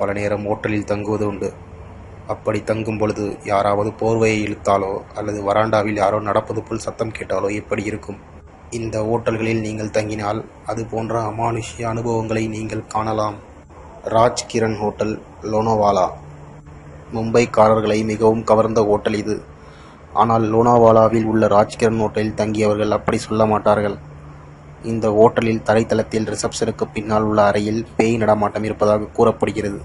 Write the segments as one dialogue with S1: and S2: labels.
S1: பல நேரம் ஓட்டலில் தங்குவது உண்டு. அப்படி தங்கும் பொழுது யாராவது போர்வையை இழுத்தாலோ அல்லது வராண்டாவில் யாரோ நடப்பது போல் சத்தம் கேட்டாலோ எப்படி இருக்கும்? இந்த ஓட்டல்களில் நீங்கள் தங்கினால் அது போன்ற அமானுஷ்ய அனுபவங்களை நீங்கள் காணலாம். ராஜ் கிரண் ஹோட்டல் லோனோவாலா. மும்பைக்காரர்களை மிகவும் கவர்ந்த ஓட்டல் இது. ஆனால் லோனாவாலாவில் உள்ள ராஜ்கிரண் ஹோட்டலில் தங்கியவர்கள் அப்படி சொல்ல மாட்டார்கள். இந்த ஓட்டலில் தரைத்தளத்தில் ரிசப்ஷனுக்கு பின்னால் உள்ள அறையில் பேய் நடமாட்டம் இருப்பதாக கூறப்படுகிறது.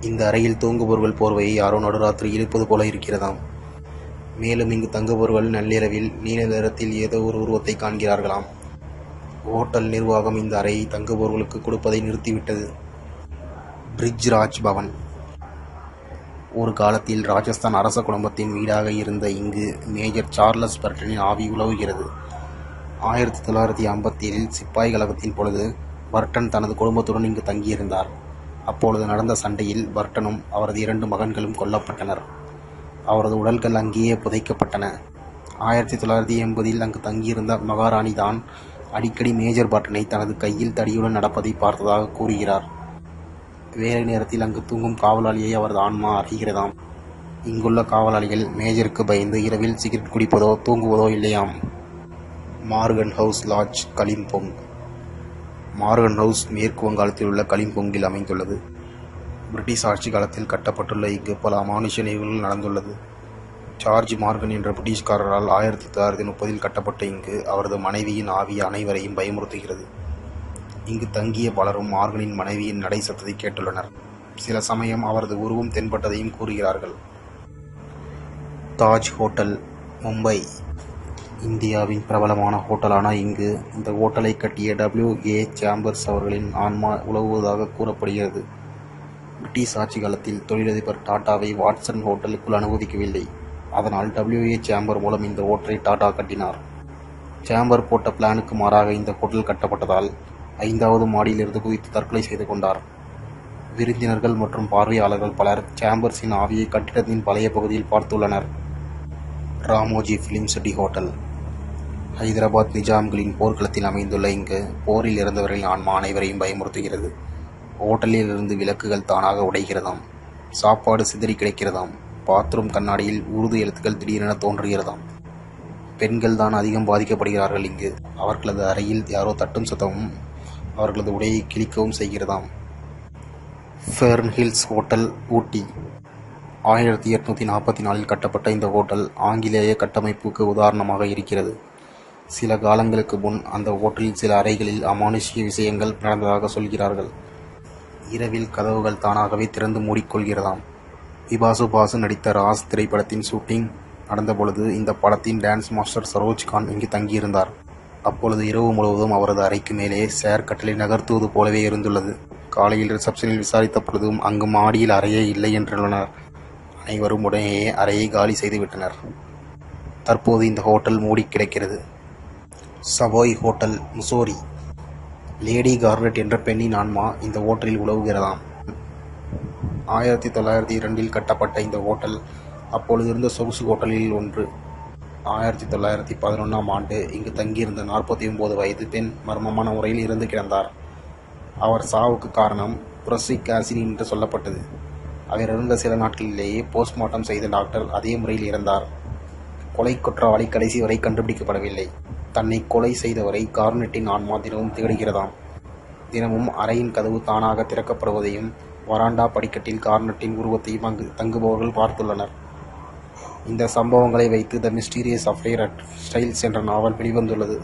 S1: இந்த அறையில் தூங்குபவர்கள் போர்வையை யாரோ நடுராத்திரி இழுப்பது போல இருக்கிறதாம். மேலும் இங்கு தங்குபவர்கள் நள்ளிரவில் நீல நிறத்தில் ஏதோ ஒரு உருவத்தை காண்கிறார்களாம். ஹோட்டல் நிர்வாகம் இந்த அறையை தங்குபவர்களுக்கு கொடுப்பதை நிறுத்திவிட்டது. பிரிட்ஜ் ராஜ் பவன் ஒரு காலத்தில் ராஜஸ்தான் அரச குடும்பத்தின் வீடாக இருந்த இங்கு மேஜர் சார்லஸ் பர்டனின் ஆவி உலவுகிறது. ஆயிரத்தி தொள்ளாயிரத்தி ஐம்பத்தி ஏழில் சிப்பாய் கழகத்தின் பொழுது பர்டன் தனது குடும்பத்துடன் இங்கு தங்கியிருந்தார். அப்பொழுது நடந்த சண்டையில் பர்டனும் அவரது இரண்டு மகன்களும் கொல்லப்பட்டனர். அவரது உடல்கள் அங்கேயே புதைக்கப்பட்டன. ஆயிரத்தி தொள்ளாயிரத்தி எண்பதில் அங்கு தங்கியிருந்த மகாராணி தான் அடிக்கடி மேஜர் பர்டனை தனது கையில் தடியுடன் நடப்பதை பார்த்ததாக கூறுகிறார். வேலை நேரத்தில் அங்கு தூங்கும் காவலாளியை அவரது ஆன்மா அறிகிறதாம். இங்குள்ள காவலாளிகள் மேஜருக்கு பயந்து இரவில் சிகரெட் குடிப்பதோ தூங்குவதோ இல்லையாம். Morgan house lodge Kalimpong. Morgan house மேற்கு வங்காளத்தில் உள்ள கலிம்போங்கில் அமைந்துள்ளது. பிரிட்டிஷ் ஆட்சி காலத்தில் கட்டப்பட்டுள்ள இங்கு பல அமானுஷ நிகழ்வுகள் நடந்துள்ளது. ஜார்ஜ் மார்கன் என்ற பிரிட்டிஷ்காரரால் ஆயிரத்தி தொள்ளாயிரத்தி முப்பதில் கட்டப்பட்ட இங்கு அவரது மனைவியின் ஆவி அனைவரையும் பயமுறுத்துகிறது. இங்கு தங்கிய பலரும் மார்கனின் மனைவியின் நடை சத்தத்தை கேட்டுள்ளனர். சில சமயம் அவரது உருவம் தென்பட்டதையும் கூறுகிறார்கள். தாஜ் ஹோட்டல் மும்பை. இந்தியாவின் பிரபலமான ஹோட்டலான இங்கு இந்த ஹோட்டலை கட்டிய டபிள்யூ ஏ சேம்பர்ஸ் அவர்களின் ஆன்மா உலவுவதாக கூறப்படுகிறது. பிரிட்டிஷ் ஆட்சி காலத்தில் தொழிலதிபர் டாட்டாவை வாட்சன் ஹோட்டலுக்குள் அனுமதிக்கவில்லை. அதனால் டபிள்யூஏ சேம்பர் மூலம் இந்த ஹோட்டலை டாடா கட்டினார். சேம்பர் போட்ட பிளானுக்கு மாறாக இந்த ஹோட்டல் கட்டப்பட்டதால் ஐந்தாவது மாடியிலிருந்து குதித்து தற்கொலை செய்து கொண்டார். விருந்தினர்கள் மற்றும் பார்வையாளர்கள் பலர் சேம்பர்ஸின் ஆவியை கட்டிடத்தின் பழைய பகுதியில் பார்த்துள்ளனர். Ramoji film city hotel Hyderabad நிஜாம்களின் போர்க்களத்தில் அமைந்துள்ள இங்கு போரில் இறந்தவர்களின் ஆன்மா அனைவரையும் பயமுறுத்துகிறது. ஹோட்டலில் இருந்து விளக்குகள் தானாக உடைகிறதாம். சாப்பாடு சிதறி கிடைக்கிறதாம். பாத்ரூம் கண்ணாடியில் உருது எழுத்துக்கள் திடீரென தோன்றுகிறதாம். பெண்கள் தான் அதிகம் பாதிக்கப்படுகிறார்கள் இங்கு. அவர்களது அறையில் யாரோ தட்டும் சத்தமும் அவர்களது உடையை கிழிக்கவும் செய்கிறதாம். Fern Hills hotel Ooty. ஆயிரத்தி எட்நூற்றி நாற்பத்தி நாலில் கட்டப்பட்ட இந்த ஹோட்டல் ஆங்கிலேய கட்டமைப்புக்கு உதாரணமாக இருக்கிறது. சில காலங்களுக்கு முன் அந்த ஹோட்டலில் சில அறைகளில் அமானுஷ்ய விஷயங்கள் நடந்ததாக சொல்கிறார்கள். இரவில் கதவுகள் தானாகவே திறந்து மூடிக்கொள்கிறதாம். விபாசு பாசு நடித்த ராஸ் திரைப்படத்தின் ஷூட்டிங் நடந்தபொழுது இந்த படத்தின் டான்ஸ் மாஸ்டர் சரோஜ் கான் இங்கு தங்கியிருந்தார். அப்பொழுது இரவு முழுவதும் அவரது அறைக்கு மேலே சேர் கட்டளை நகர்த்துவது போலவே இருந்துள்ளது. காலையில் ரிசப்ஷனில் விசாரித்த பொழுதும் அங்கு மாடியில் அறையே இல்லை என்றுள்ளனர். அனைவரும் உடனேயே அறையை காலி செய்துவிட்டனர். தற்போது இந்த ஹோட்டல் மூடி கிடக்கிறது Savoy hotel Mussoorie. Lady Garnett என்ற பெண்ணின் ஆன்மா இந்த ஹோட்டலில் உலவுகிறதாம். ஆயிரத்தி தொள்ளாயிரத்தி இரண்டில் கட்டப்பட்ட இந்த ஹோட்டல் அப்பொழுது இருந்த சொகுசு ஹோட்டலில் ஒன்று. ஆயிரத்தி தொள்ளாயிரத்தி பதினொன்றாம் ஆண்டு இங்கு தங்கியிருந்த நாற்பத்தி ஒன்பது வயது பெண் மர்மமான முறையில் இறந்து கிடந்தார். அவர் சாவுக்கு காரணம் புரசிக் ஆசிட் என்று சொல்லப்பட்டது. அவர் இறந்த சில நாட்களிலேயே போஸ்ட்மார்ட்டம் செய்த டாக்டர் அதே முறையில் இறந்தார். கொலை குற்றவாளி கடைசி வரை கண்டுபிடிக்கப்படவில்லை. தன்னை கொலை செய்தவரை கார்னெட்டின் ஆன்மா தினமும் தேடுகிறதாம் தினமும் அறையின் கதவு தானாக திறக்கப்படுவதையும் வராண்டா படிக்கட்டில் கார்னெட்டின் உருவத்தையும் அங்கு தங்குபவர்கள் பார்த்துள்ளனர். இந்த சம்பவங்களை வைத்து the mysterious affair at Styles என்ற நாவல் வெளிவந்துள்ளது.